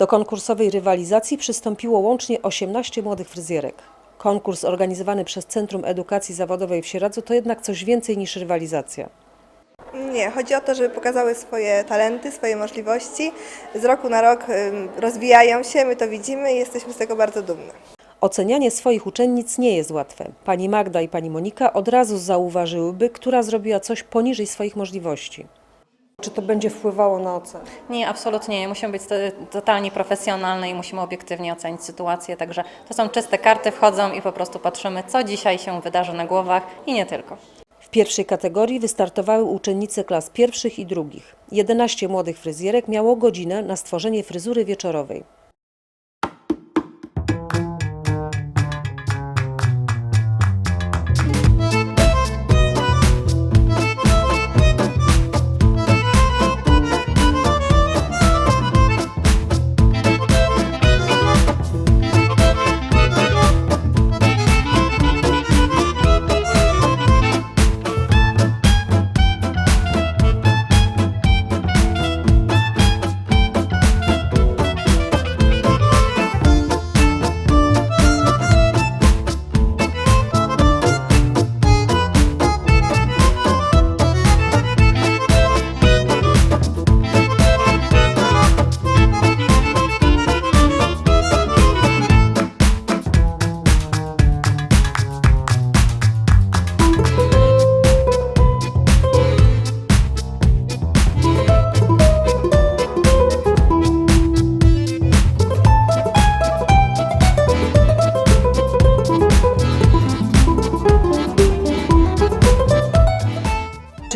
Do konkursowej rywalizacji przystąpiło łącznie 18 młodych fryzjerek. Konkurs organizowany przez Centrum Edukacji Zawodowej w Sieradzu to jednak coś więcej niż rywalizacja. Nie, chodzi o to, żeby pokazały swoje talenty, swoje możliwości. Z roku na rok rozwijają się, my to widzimy i jesteśmy z tego bardzo dumne. Ocenianie swoich uczennic nie jest łatwe. Pani Magda i pani Monika od razu zauważyłyby, która zrobiła coś poniżej swoich możliwości. Czy to będzie wpływało na ocenę? Nie, absolutnie nie. Musimy być to- totalnie profesjonalne i musimy obiektywnie ocenić sytuację. Także to są czyste karty, wchodzą i po prostu patrzymy, co dzisiaj się wydarzy na głowach i nie tylko. W pierwszej kategorii wystartowały uczennice klas pierwszych i drugich. 11 młodych fryzjerek miało godzinę na stworzenie fryzury wieczorowej.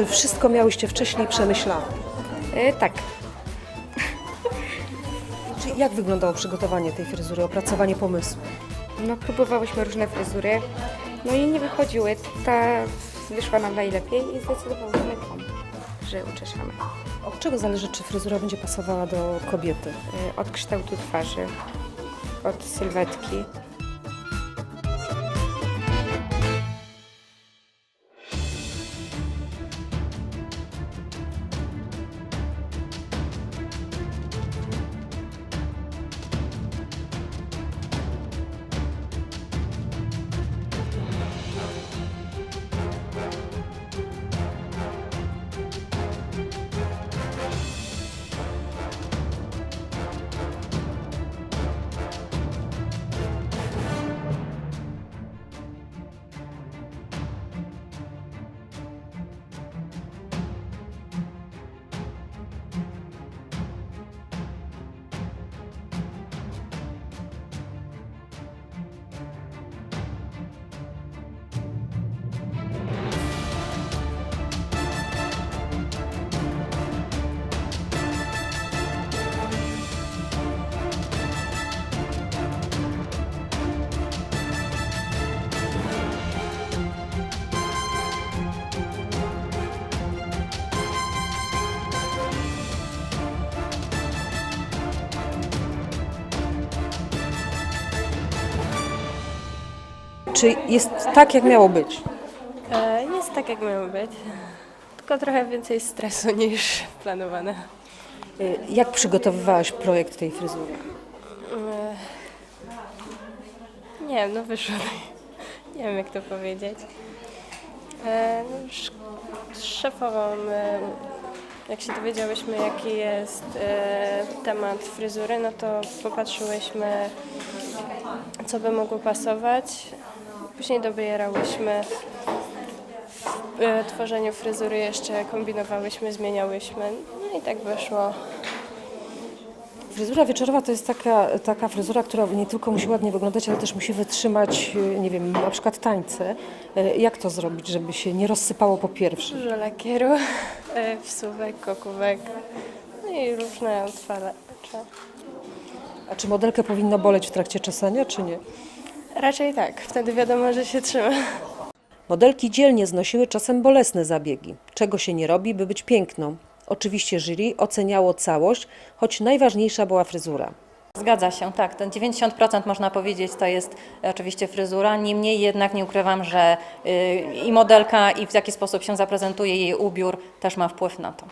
Czy wszystko miałyście wcześniej przemyślane? E, tak. Czy jak wyglądało przygotowanie tej fryzury, opracowanie pomysłu? No, próbowałyśmy różne fryzury, no i nie wychodziły. Ta wyszła nam najlepiej i zdecydowałyśmy tą, że uczeszamy. Od czego zależy, czy fryzura będzie pasowała do kobiety? E, Od kształtu twarzy, od sylwetki. Czy jest tak, jak miało być? E, Jest tak, jak miało być. Tylko trochę więcej stresu niż planowane. Y, Jak przygotowywałaś projekt tej fryzury? Nie wiem, no wyszło. Nie wiem, jak to powiedzieć. E, no, sz- Z szefową, e, jak się dowiedziałyśmy, jaki jest e, temat fryzury, no to popatrzyłyśmy, co by mogło pasować. Później dobierałyśmy w e, tworzeniu fryzury, jeszcze kombinowałyśmy, zmieniałyśmy. No i tak wyszło. Fryzura wieczorowa to jest taka, taka fryzura, która nie tylko musi ładnie wyglądać, ale też musi wytrzymać, y, nie wiem, na przykład tańce. Y, Jak to zrobić, żeby się nie rozsypało po pierwszym? Dużo lakieru, e, wsuwek, kokówek, no i różne otwalacze. A czy modelkę powinno boleć w trakcie czesania, czy nie? Raczej tak, wtedy wiadomo, że się trzyma. Modelki dzielnie znosiły czasem bolesne zabiegi. Czego się nie robi, by być piękną. Oczywiście jury oceniało całość, choć najważniejsza była fryzura. Zgadza się, tak. Ten 90% można powiedzieć to jest e, oczywiście fryzura. Niemniej jednak nie ukrywam, że y, i modelka, i w jaki sposób się zaprezentuje jej ubiór też ma wpływ na to.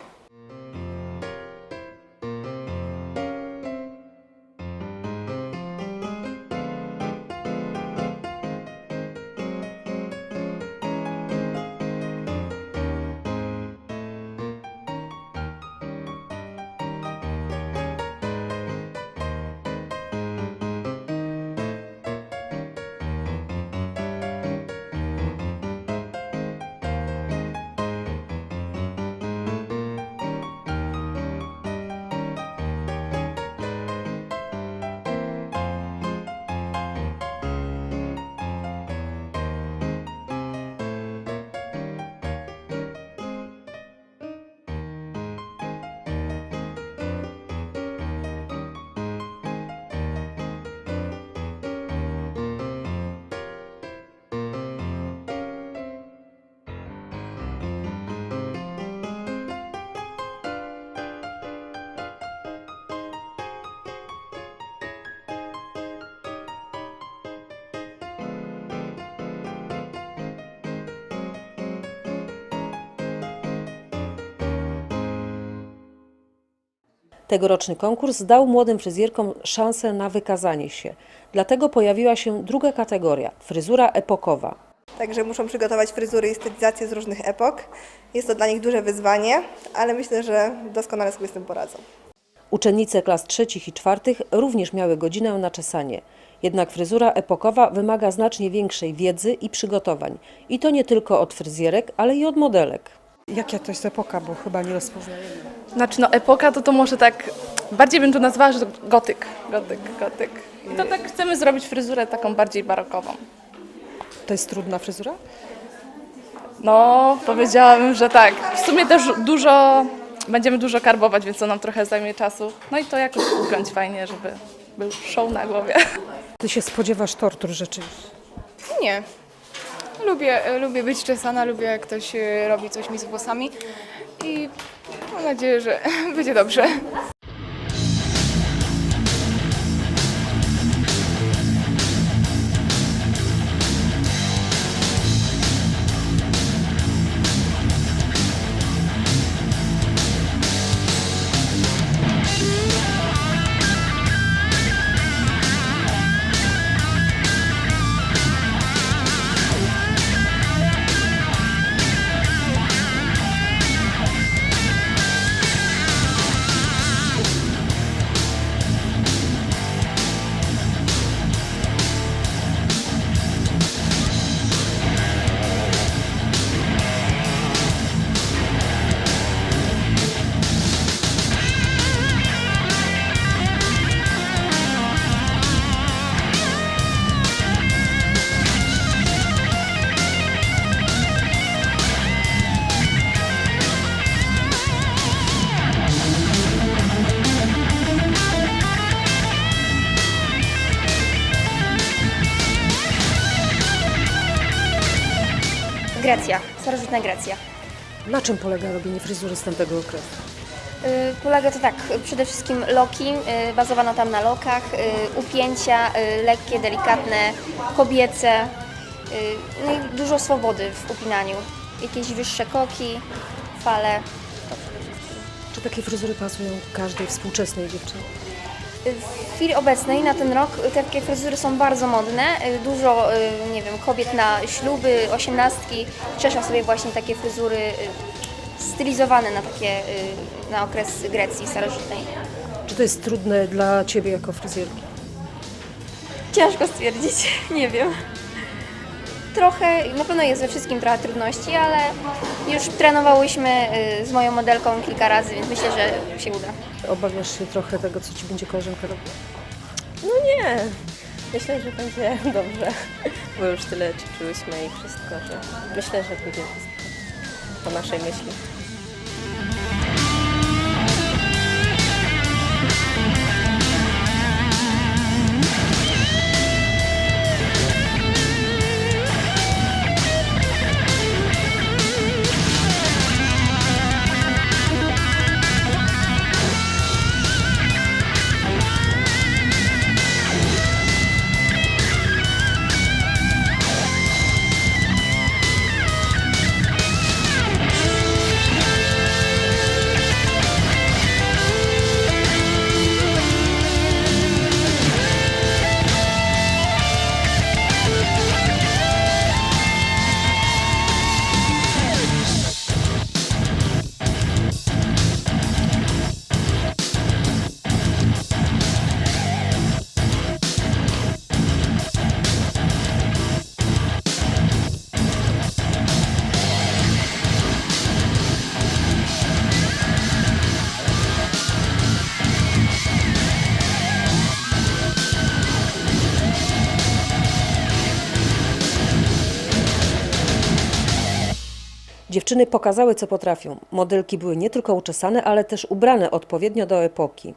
Tegoroczny konkurs dał młodym fryzjerkom szansę na wykazanie się. Dlatego pojawiła się druga kategoria fryzura epokowa. Także muszą przygotować fryzury i stylizacje z różnych epok. Jest to dla nich duże wyzwanie, ale myślę, że doskonale sobie z tym poradzą. Uczennice klas trzecich i czwartych również miały godzinę na czesanie. Jednak fryzura epokowa wymaga znacznie większej wiedzy i przygotowań. I to nie tylko od fryzjerek, ale i od modelek. Jaka to jest epoka, bo chyba nie rozpoznajemy. Znaczy no epoka to to może tak, bardziej bym to nazwała, że gotyk, gotyk, gotyk. I to tak chcemy zrobić fryzurę taką bardziej barokową. To jest trudna fryzura? No, powiedziałabym, że tak. W sumie też dużo, będziemy dużo karbować, więc to nam trochę zajmie czasu. No i to jakoś ugrać fajnie, żeby był show na głowie. Ty się spodziewasz tortur rzeczywiście. Nie. Lubię, lubię być czesana, lubię jak ktoś e, robi coś mi z włosami i mam nadzieję, że będzie dobrze. Grecja, starożytna Grecja. Na czym polega robienie fryzury z tamtego okresu? Y, Polega to tak, przede wszystkim loki, y, bazowano tam na lokach, y, upięcia lekkie, delikatne, kobiece, no i dużo swobody w upinaniu. Jakieś wyższe koki, fale. Czy takie fryzury pasują każdej współczesnej dziewczynie? W chwili obecnej na ten rok takie fryzury są bardzo modne. Dużo, y, nie wiem, kobiet na śluby, osiemnastki czesza sobie właśnie takie fryzury y, stylizowane na takie, y, na okres Grecji starożytnej. Czy to jest trudne dla Ciebie jako fryzjerki? Ciężko stwierdzić, nie wiem. Trochę, na pewno jest we wszystkim trochę trudności, ale już trenowałyśmy y, z moją modelką kilka razy, więc myślę, że się uda. Obawiasz się trochę tego, co Ci będzie koleżanka robić? No nie. Myślę, że będzie dobrze, bo już tyle ćwiczyłyśmy i wszystko, że myślę, że będzie wszystko po naszej myśli. Dziewczyny pokazały, co potrafią. Modelki były nie tylko uczesane, ale też ubrane odpowiednio do epoki.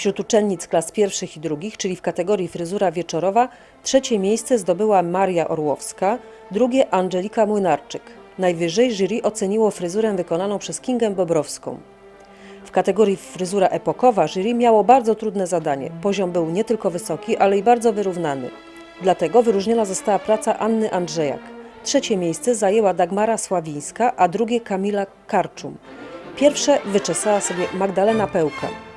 Wśród uczennic klas pierwszych i drugich, czyli w kategorii fryzura wieczorowa, trzecie miejsce zdobyła Maria Orłowska, drugie Angelika Młynarczyk. Najwyżej jury oceniło fryzurę wykonaną przez Kingę Bobrowską. W kategorii fryzura epokowa jury miało bardzo trudne zadanie. Poziom był nie tylko wysoki, ale i bardzo wyrównany. Dlatego wyróżniona została praca Anny Andrzejak. Trzecie miejsce zajęła Dagmara Sławińska, a drugie Kamila Karczum. Pierwsze wyczesała sobie Magdalena Pełka.